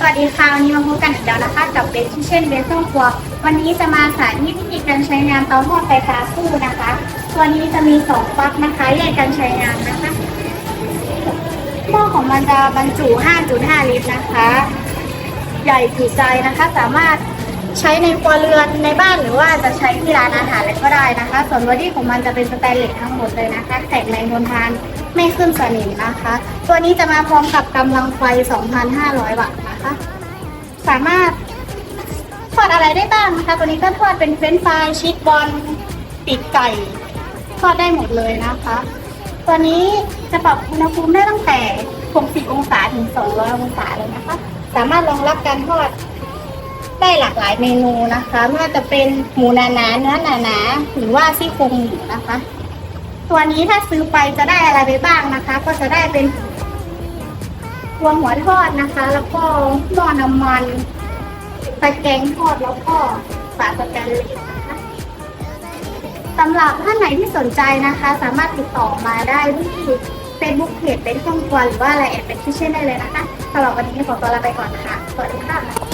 สวัสดีค่ะวันนี้มาพบกันอีกแล้วนะคะ กับเบสที่เช่นเบสต้องครัว วันนี้จะมาสาธิตวิธีการใช้งานเตาทอดไฟฟ้าคู่นะคะตัวนี้จะมีสองปลั๊กนะคะแยกกันใช้งานนะคะหม้อของมันจะบรรจุ 5.5 ลิตรนะคะ ใหญ่จุใจนะคะ สามารถ ใช้ในครัวเรือนในบ้านหรือว่าจะใช้ที่ร้านอาหารอะไรก็ได้นะคะ ส่วนบอดี้ของมันจะเป็นสแตนเลสทั้งหมดเลยนะคะแตกในทนทานไม่ขึ้นสนิมนะคะ ตัวนี้จะมาพร้อมกับกำลังไฟ 2,500 วัตต์นะคะ สามารถทอดอะไรได้บ้างนะคะ ตัวนี้ก็ทอดเป็นเฟรนช์ฟรายชีสบอลปีกไก่ทอดได้หมดเลยนะคะ ตัวนี้จะปรับอุณหภูมิได้ตั้งแต่ 60 องศาถึง 200 องศาเลยนะคะ สามารถรองรับการทอด หลายเมนูนะคะไม่ว่าจะเป็นหมูหนานาๆเนื้อหนาหนาๆหรือว่าซี่โครงหมูนะคะ ตัวนี้ถ้าซื้อไปจะได้อะไรไปบ้างนะคะ ก็จะได้เป็นรวมหัวทอดนะคะ แล้วก็หม้อน้ำมันตะแกงทอดแล้วก็ฝาสแตนเลสนะคะสำหรับท่านไหนที่สนใจนะคะ สามารถติดต่อมาได้ที่เฟซบุ๊กเพจเป็นช่องครัวหรือว่าอะไรแอดเป็นชื่อเช่นได้เลยนะคะสำหรับวันนี้ขอตัวลาไปก่อนนะคะสวัสดีค่ะ